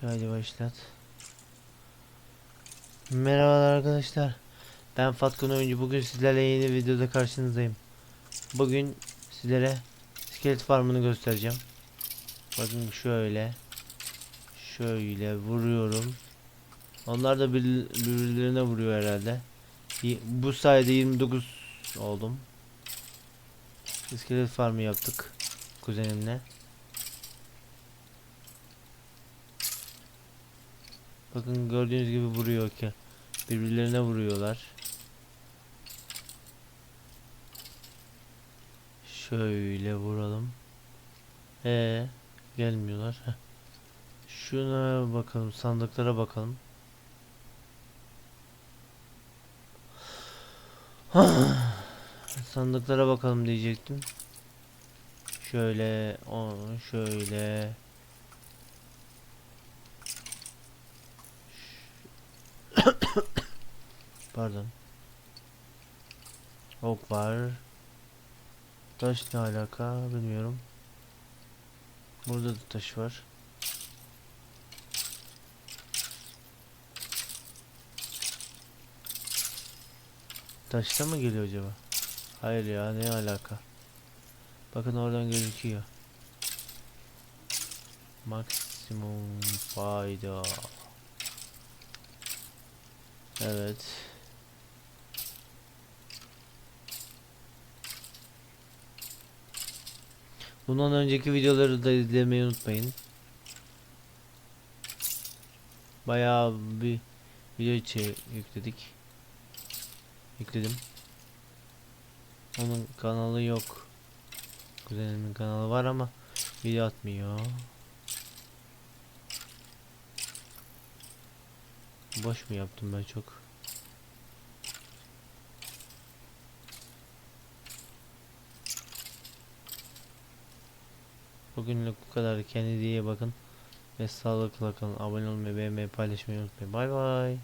Hadi başlat. Merhabalar arkadaşlar. Ben Fatkun Oyuncu. Bugün sizlerle yeni videoda karşınızdayım. Bugün sizlere iskelet farmını göstereceğim. Bakın şöyle. Şöyle vuruyorum. Onlar da bir- birbirlerine vuruyor herhalde. Bu sayede 29 oldum. İskelet farmı yaptık kuzenimle. Bakın gördüğünüz gibi vuruyor ki. Birbirlerine vuruyorlar. Şöyle vuralım. Ee, gelmiyorlar. Şuna bakalım, sandıklara bakalım. Sandıklara bakalım diyecektim. Şöyle, şöyle. Pardon. Ok var. Taş ne alaka bilmiyorum. Burada da taş var. Taşta mı geliyor acaba? Hayır ya ne alaka? Bakın oradan gözüküyor. Maksimum fayda. Evet. Bundan önceki videoları da izlemeyi unutmayın. Bayağı bir video içi yükledik. Yükledim. Onun kanalı yok. Kuzenimin kanalı var ama video atmıyor. Boş mu yaptım ben çok? Bugünlük bu kadar. Kendinize iyi bakın. Ve sağlıkla kalın. Abone olmayı, beğenmeyi, paylaşmayı unutmayın. Bay bay.